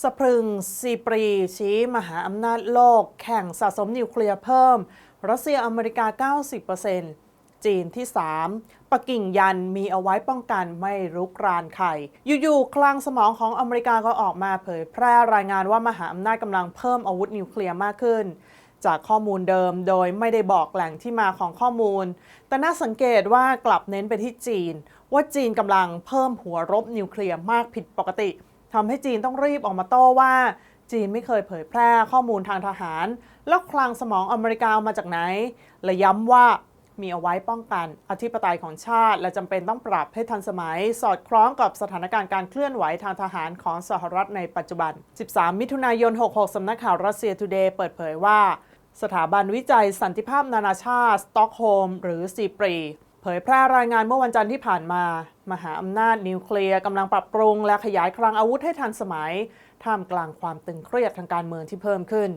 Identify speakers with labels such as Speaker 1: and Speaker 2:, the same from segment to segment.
Speaker 1: สะพรึงซีปรี ชี้มหาอำนาจโลก แข่งสะสมนิวเคลียร์เพิ่ม รัสเซียอเมริกา 90%จีนที่ 3ปักกิ่งยันมีเอาไว้ป้องกันไม่รุกรานใครอยู่ๆคลังสมองของอเมริกาก็ออกมาเผยแพร่รายงานว่ามหาอำนาจกำลังเพิ่มอาวุธนิวเคลียร์มากขึ้น จากข้อมูลเดิมโดยไม่ได้บอกแหล่งที่มาของข้อมูล แต่น่าสังเกตว่ากลับเน้นไปที่จีน ว่าจีนกำลังเพิ่มหัวรบนิวเคลียร์มากผิดปกติ ทำให้จีนต้องรีบออกมาโต้ว่า จีนไม่เคยเผยแพร่ข้อมูลทางทหาร แล้วคลังสมองอเมริกาเอามาจากไหน และย้ำว่ามีเอาไว้ป้องกันอธิปไตยของชาติ และจำเป็นต้องปรับให้ทันสมัย สอดคล้องกับสถานการณ์การเคลื่อนไหวทางทหารของสหรัฐในปัจจุบัน 13 มิถุนายน 66 สำนักข่าวรัสเซียทูเดย์เปิดเผยว่า สถาบันวิจัยสันติภาพนานาชาติ สต็อกโฮล์มหรือซีปรี เผยแพร่รายงานเมื่อวันจันทร์ที่ผ่านมา มหาอำนาจนิวเคลียร์กำลังปรับปรุงและขยายคลังอาวุธให้ทันสมัย ท่ามกลางความตึงเครียดทางการเมืองที่เพิ่มขึ้น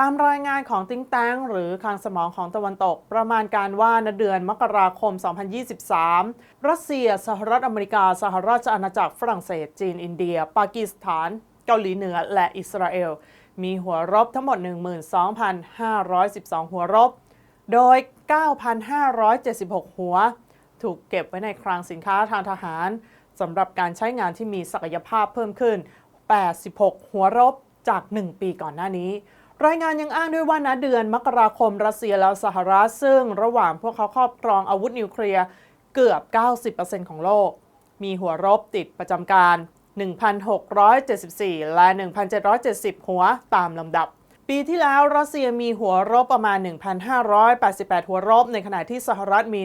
Speaker 1: ตามรายงานของติงแตงหรือคลังสมองของตะวันตก ประมาณการว่าในเดือนมกราคม 2023 รัสเซีย สหรัฐอเมริกา สหราชอาณาจักรฝรั่งเศส จีน อินเดีย ปากีสถาน เกาหลีเหนือ และอิสราเอล มีหัวรบทั้งหมด 12,512 หัวรบโดย 9,576 หัว ถูกเก็บไว้ในคลังสินค้าทางทหารสำหรับการใช้งานที่มีศักยภาพเพิ่มขึ้น 86 หัวรบจาก 1 ปีก่อนหน้านี้ รายงานยังอ้างด้วยว่าณเดือนมกราคมรัสเซียและสหรัฐซึ่งระหว่างพวกเขาครอบครองอาวุธนิวเคลียร์เกือบ 90%ของโลก มีหัวรบติดประจำการ 1,674 และ 1,770 หัวตามลำดับ ปีที่แล้วรัสเซียมีหัวรบประมาณ 1,588 หัวรบ ในขณะที่สหรัฐมี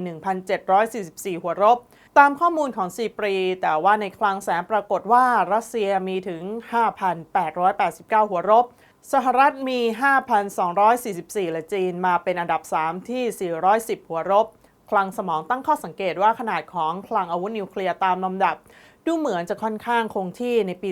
Speaker 1: 1,744 หัวรบ ตามข้อมูลของซีปรี แต่ว่าในคลังแสงปรากฏว่ารัสเซียมีถึง 5,889 หัวรบ สหรัฐมี 5,244 และจีนมาเป็นอันดับ 3 ที่ 410 หัวรบ คลังสมองตั้งข้อสังเกตว่าขนาดของคลังอาวุธนิวเคลียร์ตามลำดับ ดูเหมือนจะค่อนข้างคงที่ในปี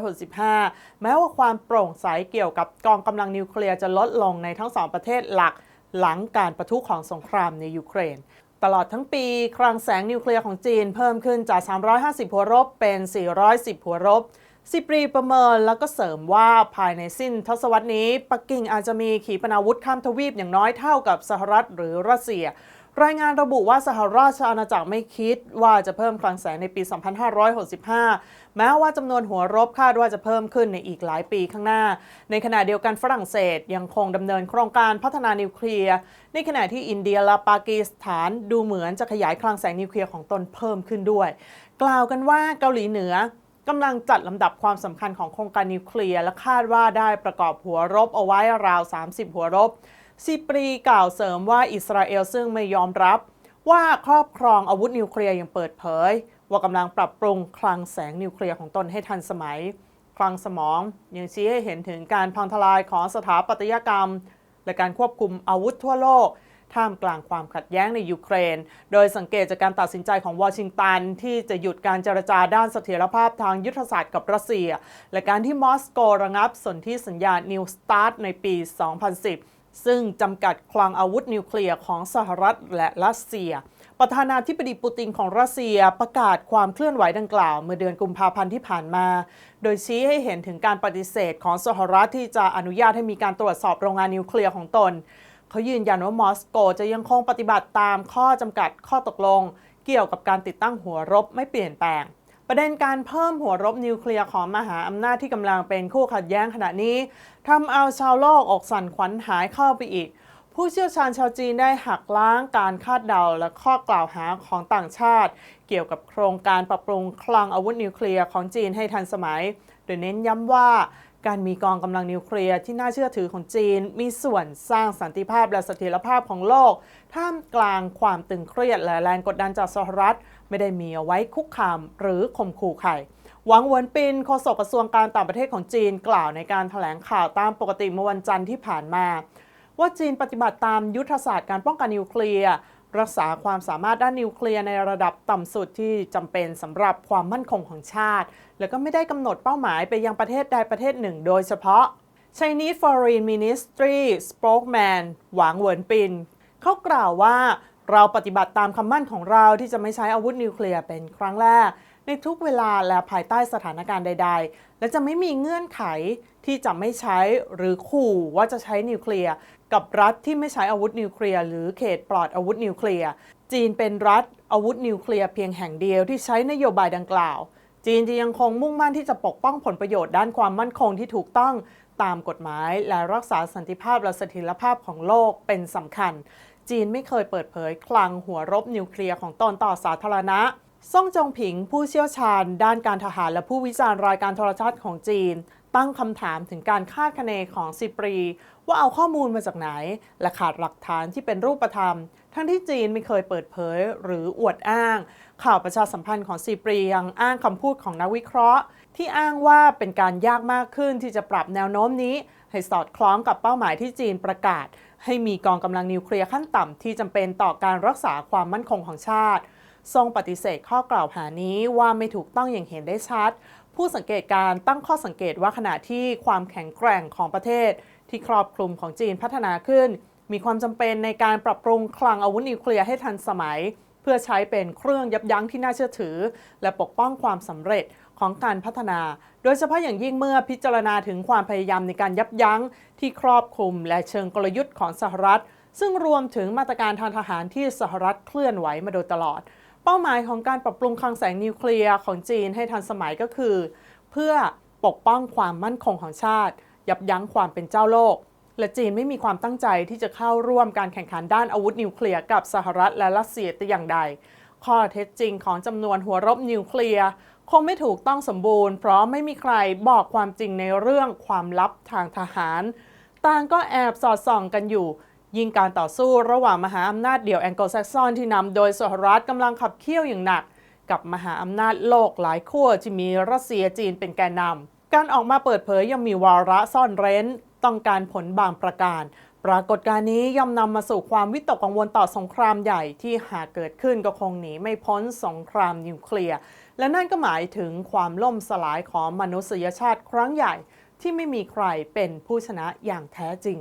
Speaker 1: 2565 แม้ว่าความโปร่งใสเกี่ยวกับกองกำลังนิวเคลียร์จะลดลงในทั้งสองประเทศหลัก หลังการประทุของสงครามในยูเครนตลอดทั้งปี คลังแสงนิวเคลียร์ของจีนเพิ่มขึ้นจาก 350 หัวรบเป็น 410 หัวรบซิปรีประเมินแล้วก็เสริมว่าภายในสิ้นทศวรรษนี้ ปักกิ่งอาจจะมีขีปนาวุธข้ามทวีปอย่างน้อยเท่ากับสหรัฐหรือรัสเซีย รายงานระบุว่าสหราชอาณาจักรไม่คิดว่าจะเพิ่มคลังแสงในปี 2565 แม้ว่าจำนวนหัวรบคาดว่าจะเพิ่มขึ้นในอีกหลายปีข้างหน้า ในขณะเดียวกันฝรั่งเศสยังคงดำเนินโครงการพัฒนานิวเคลียร์ ในขณะที่อินเดียและปากีสถานดูเหมือนจะขยายคลังแสงนิวเคลียร์ของตนเพิ่มขึ้นด้วย กล่าวกันว่าเกาหลีเหนือกำลังจัดลำดับความสำคัญของโครงการนิวเคลียร์และคาดว่าได้ประกอบหัวรบเอาไว้ราว 30 หัวรบ ซีปรีกล่าวเสริมว่าอิสราเอลซึ่งไม่ยอมรับว่าครอบครองอาวุธนิวเคลียร์อย่างเปิดเผย ว่ากำลังปรับปรุงคลังแสงนิวเคลียร์ของตนให้ทันสมัย คลังสมองยังชี้ให้เห็นถึงการพังทลายของสถาปัตยกรรม และการควบคุมอาวุธทั่วโลก ท่ามกลางความขัดแย้งในยูเครน โดยสังเกตจากการตัดสินใจของวอชิงตัน ที่จะหยุดการเจรจาด้านเสถียรภาพทางยุทธศาสตร์กับรัสเซีย และการที่มอสโกระงับสนธิสัญญานิวสตาร์ทในปี 2010 ซึ่งจำกัดคลังอาวุธนิวเคลียร์ของสหรัฐและรัสเซีย ประธานาธิบดีปูตินของรัสเซียประกาศความเคลื่อนไหวดังกล่าว เมื่อเดือนกุมภาพันธ์ที่ผ่านมา โดยชี้ให้เห็นถึงการปฏิเสธของสหรัฐที่จะอนุญาตให้มีการตรวจสอบโรงงานนิวเคลียร์ของตน เขายืนยันว่ามอสโกจะยังคงปฏิบัติตามข้อจำกัดข้อตกลง เกี่ยวกับการติดตั้งหัวรบไม่เปลี่ยนแปลง ประเด็นการเพิ่มหัวรบนิวเคลียร์ของมหาอำนาจที่กำลังเป็นคู่ขัดแย้งขณะนี้ทำเอาชาวโลกอกสั่นขวัญหายเข้าไปอีก ผู้เชี่ยวชาญชาวจีนได้หักล้างการคาดเดาและข้อกล่าวหาของต่างชาติ เกี่ยวกับโครงการปรับปรุงคลังอาวุธนิวเคลียร์ของจีนให้ทันสมัย โดยเน้นย้ำว่า การมีกองกำลังนิวเคลียร์ที่น่าเชื่อถือของจีน มีส่วนสร้างสันติภาพและเสถียรภาพของโลก ท่ามกลางความตึงเครียดและแรงกดดันจากสหรัฐ ไม่ได้มีเอาไว้คุกคามหรือข่มขู่ใครหวังเวินปินโฆษกกระทรวงการต่างประเทศของจีนกล่าวในการถแถลงข่าวตามปกติเมื่อวันจันทร์ที่ผ่านมา ว่าจีนปฏิบัติตามยุทธศาสตร์การป้องกันนิวเคลียร์ รักษาความสามารถด้านนิวเคลียร์ในระดับต่ำสุดที่จำเป็นสำหรับความมั่นคงของชาติ แล้วก็ไม่ได้กำหนดเป้าหมายไปยังประเทศใดประเทศหนึ่งโดยเฉพาะ Chinese Foreign Ministry spokesman หวางเหวินปินเขากล่าวว่าเราปฏิบัติตามคำมั่นของเราที่จะไม่ใช้อาวุธนิวเคลียร์เป็นครั้งแรก ในทุกเวลาและภายใต้สถานการณ์ใด ๆ และจะไม่มีเงื่อนไขที่จะไม่ใช้หรือขู่ว่าจะใช้นิวเคลียร์กับรัฐที่ไม่ใช้อาวุธนิวเคลียร์หรือเขตปลอดอาวุธนิวเคลียร์จีนเป็นรัฐอาวุธนิวเคลียร์เพียงแห่งเดียวที่ใช้นโยบายดังกล่าว จีนจะยังคงมุ่งมั่นที่จะปกป้องผลประโยชน์ด้านความมั่นคงที่ถูกต้องตามกฎหมายและรักษาสันติภาพและเสถียรภาพของโลกเป็นสำคัญ จีนไม่เคยเปิดเผยคลังหัวรบนิวเคลียร์ของตนต่อสาธารณะ ซ่งจงผิงผู้เชี่ยวชาญ ด้านการทหารและผู้วิจารณ์รายการโทรทัศน์ของจีน ตั้งคำถามถึงการคาดคะเนของซิปรี ว่าเอาข้อมูลมาจากไหน และขาดหลักฐานที่เป็นรูปธรรม ทั้งที่จีนไม่เคยเปิดเผยหรืออวดอ้าง ข่าวประชาสัมพันธ์ของซีปรียังอ้างคำพูดของนักวิเคราะห์ ที่อ้างว่าเป็นการยากมากขึ้นที่จะปรับแนวโน้มนี้ ให้สอดคล้องกับเป้าหมายที่จีนประกาศ ให้มีกองกำลังนิวเคลียร์ขั้นต่ำที่จำเป็นต่อการรักษาความมั่นคงของชาติ ทรงปฏิเสธข้อกล่าวหานี้ว่าไม่ถูกต้องอย่างเห็นได้ชัด ผู้สังเกตการตั้งข้อสังเกตว่าขณะที่ความแข็งแกร่งของประเทศ ที่ครอบคลุมของจีนพัฒนาขึ้น มีความจำเป็นในการปรับปรุงคลังอาวุธนิวเคลียร์ให้ทันสมัย เพื่อใช้เป็นเครื่องยับยั้งที่น่าเชื่อถือ และปกป้องความสำเร็จของการพัฒนา โดยเฉพาะอย่างยิ่งเมื่อพิจารณาถึงความพยายามในการยับยั้งที่ครอบคลุมและเชิงกลยุทธ์ของสหรัฐ ซึ่งรวมถึงมาตรการทางทหารที่สหรัฐเคลื่อนไหวมาโดยตลอด เป้าหมายของการปรับปรุงคลังแสงนิวเคลียร์ของจีนให้ทันสมัยก็คือ เพื่อปกป้องความมั่นคงของชาติ ยับยั้งความเป็นเจ้าโลก และจีนไม่มีความตั้งใจที่จะเข้าร่วมการแข่งขันด้านอาวุธนิวเคลียร์กับสหรัฐและรัสเซียแต่อย่างใด ข้อเท็จจริงของจำนวนหัวรบนิวเคลียร์คงไม่ถูกต้องสมบูรณ์ เพราะไม่มีใครบอกความจริงในเรื่องความลับทางทหาร ต่างก็แอบสอดส่องกันอยู่ ยิ่งการต่อสู้ระหว่างมหาอำนาจเดี่ยวแองโกลแซกซอนที่นำโดยสหรัฐกำลังขับเคี่ยวอย่างหนัก กับมหาอำนาจโลกหลายขั้วที่มีรัสเซียจีนเป็นแกนนำการออกมาเปิดเผยยังมีวาระซ่อนเร้น ต้องการผลบางประการ ปรากฏการณ์นี้ย่อมนำมาสู่ความวิตกกังวลต่อสงครามใหญ่ที่หากเกิดขึ้นก็คงหนีไม่พ้นสงครามนิวเคลียร์และนั่นก็หมายถึงความล่มสลายของมนุษยชาติครั้งใหญ่ ที่ไม่มีใครเป็นผู้ชนะอย่างแท้จริง